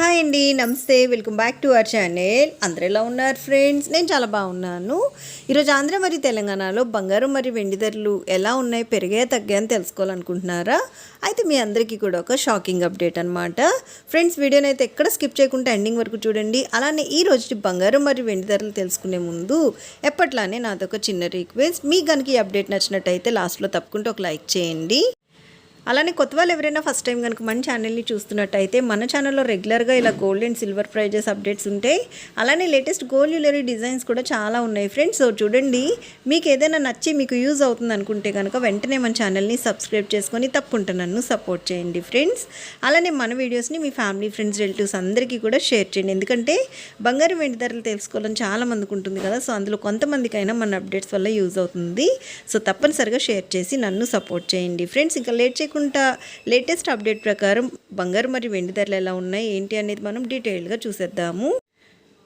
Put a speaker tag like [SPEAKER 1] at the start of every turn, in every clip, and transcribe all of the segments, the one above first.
[SPEAKER 1] Hi అండి నమస్తే. Welcome back to our channel. అందరు ఎలా ఉన్నారు ఫ్రెండ్స్? నేను చాలా బాగున్నాను. ఈరోజు ఆంధ్ర మరియు తెలంగాణలో బంగారం మరియు వెండి ధరలు ఎలా ఉన్నాయి పెరిగాయా తగ్గాయని తెలుసుకోవాలనుకుంటున్నారా? అయితే మీ అందరికీ కూడా ఒక షాకింగ్ అప్డేట్ అనమాట ఫ్రెండ్స్ వీడియోని అయితే ఎక్కడ స్కిప్ చేయకుండా ఎండింగ్ వరకు చూడండి. అలానే ఈ రోజు బంగారం మరియు వెండి ధరలు తెలుసుకునే ముందు ఎప్పట్లానే నాదొక చిన్న రిక్వెస్ట్. మీకు కనుక ఈ అప్డేట్ నచ్చినట్టయితే లాస్ట్లో తప్పకుండా ఒక లైక్ చేయండి. అలానే కొత్త వాళ్ళు ఎవరైనా ఫస్ట్ టైం కనుక మన ఛానల్ని చూస్తున్నట్టయితే మన ఛానల్లో రెగ్యులర్గా ఇలా gold and silver prizes updates ఉంటాయి. అలానే లేటెస్ట్ గోల్డ్ జ్యువెలరీ డిజైన్స్ కూడా చాలా ఉన్నాయి. ఫ్రెండ్స్ సో చూడండి మీకు ఏదైనా నచ్చి మీకు యూజ్ అవుతుంది అనుకుంటే కనుక వెంటనే మన ఛానల్ని సబ్స్క్రైబ్ చేసుకొని తప్పకుండా నన్ను సపోర్ట్ చేయండి ఫ్రెండ్స్ అలానే మన వీడియోస్ని మీ ఫ్యామిలీ ఫ్రెండ్స్ రిలేటివ్స్ అందరికీ కూడా షేర్ చేయండి. ఎందుకంటే బంగారం వెండి ధరలు తెలుసుకోవాలని చాలా మందికి ఉంటుంది కదా సో అందులో కొంతమందికైనా మన అప్డేట్స్ వల్ల యూజ్ అవుతుంది. సో తప్పనిసరిగా షేర్ చేసి నన్ను సపోర్ట్ చేయండి ఫ్రెండ్స్ ఇంకా లేట్ చేయకుండా లేటెస్ట్ అప్డేట్ ప్రకారం బంగారు మరియు వెండి ధరలు ఎలా ఉన్నాయి ఏంటి అనేది మనం డీటెయిల్గా చూసేద్దాము.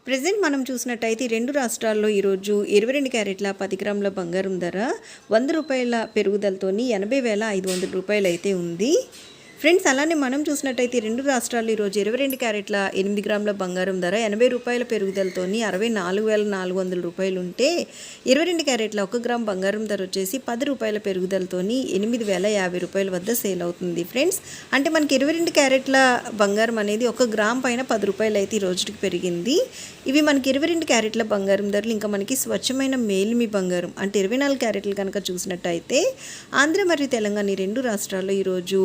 [SPEAKER 1] ప్రజెంట్ మనం చూసినట్టయితే రెండు రాష్ట్రాల్లో ఈరోజు ఇరవై రెండు క్యారెట్ల పది గ్రాముల బంగారం ధర వంద రూపాయల పెరుగుదలతోని ఎనభై వేల ఐదు వందల రూపాయలు అయితే ఉంది. ఫ్రెండ్స్ అలానే మనం చూసినట్టయితే రెండు రాష్ట్రాలు ఈరోజు ఇరవై రెండు క్యారెట్ల ఎనిమిది గ్రాముల బంగారం ధర ఎనభై రూపాయల పెరుగుదలతోని అరవై నాలుగు వేల నాలుగు వందల రూపాయలు ఉంటే ఇరవై రెండు క్యారెట్ల ఒక గ్రామ్ బంగారం ధర వచ్చేసి పది రూపాయల పెరుగుదలతోని ఎనిమిది వేల యాభై రూపాయల వద్ద సేల్ అవుతుంది ఫ్రెండ్స్. అంటే మనకి ఇరవై రెండు క్యారెట్ల బంగారం అనేది ఒక గ్రామ్ పైన పది రూపాయలు అయితే ఈ రోజుకి పెరిగింది. ఇవి మనకి ఇరవై రెండు క్యారెట్ల బంగారం ధరలు ఇంకా మనకి స్వచ్ఛమైన మేలిమి బంగారం అంటే ఇరవై నాలుగు క్యారెట్లు కనుక చూసినట్టయితే ఆంధ్ర మరియు తెలంగాణ ఈ రెండు రాష్ట్రాల్లో ఈరోజు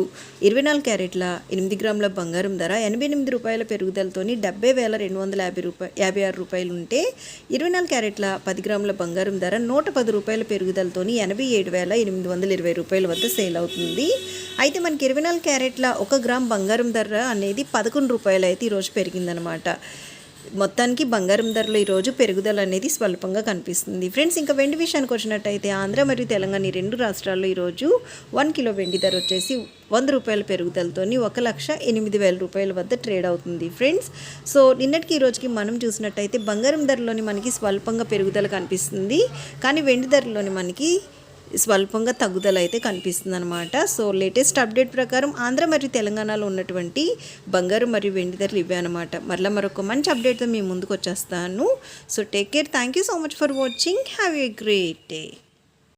[SPEAKER 1] ఇరవై నాలుగు క్యారెట్ల ఎనిమిది గ్రాముల బంగారం ధర ఎనభై ఎనిమిది రూపాయల పెరుగుదలతోని డెబ్బై వేల రెండు వందల యాభై రూపాయ యాభై ఆరు రూపాయలు ఉంటే ఇరవై నాలుగు క్యారెట్ల పది గ్రాముల బంగారం ధర నూట పది రూపాయల పెరుగుదలతోని ఎనభై ఏడు వేల ఎనిమిది వందల ఇరవై రూపాయల వద్ద సేల్ అవుతుంది. అయితే మనకి ఇరవై నాలుగు క్యారెట్ల ఒక గ్రామ్ బంగారం ధర అనేది పదకొండు రూపాయలు అయితే ఈరోజు పెరిగిందనమాట. మొత్తానికి బంగారం ధరలు ఈరోజు పెరుగుదల అనేది స్వల్పంగా కనిపిస్తుంది. ఫ్రెండ్స్ ఇంకా వెండి విషయానికి వచ్చినట్టయితే ఆంధ్ర మరియు తెలంగాణ ఈ రెండు రాష్ట్రాల్లో ఈరోజు వన్ కిలో వెండి ధర వచ్చేసి వంద రూపాయల పెరుగుదలతోని ఒక లక్ష ఎనిమిది వేల రూపాయల వద్ద ట్రేడ్ అవుతుంది ఫ్రెండ్స్. సో నిన్నటికి ఈ రోజుకి మనం చూసినట్టయితే బంగారం ధరలోని మనకి స్వల్పంగా పెరుగుదల కనిపిస్తుంది. కానీ వెండి ధరలోని మనకి స్వల్పంగా తగ్గుదల అయితే కనిపిస్తుంది అనమాట సో లేటెస్ట్ అప్డేట్ ప్రకారం ఆంధ్ర మరియు తెలంగాణలో ఉన్నటువంటి బంగారు మరియు వెండి ధరలు ఇవే అనమాట మరలా మరొక మంచి అప్డేట్తో మీ ముందుకు వచ్చేస్తాను so take care thank you so much for watching have a great day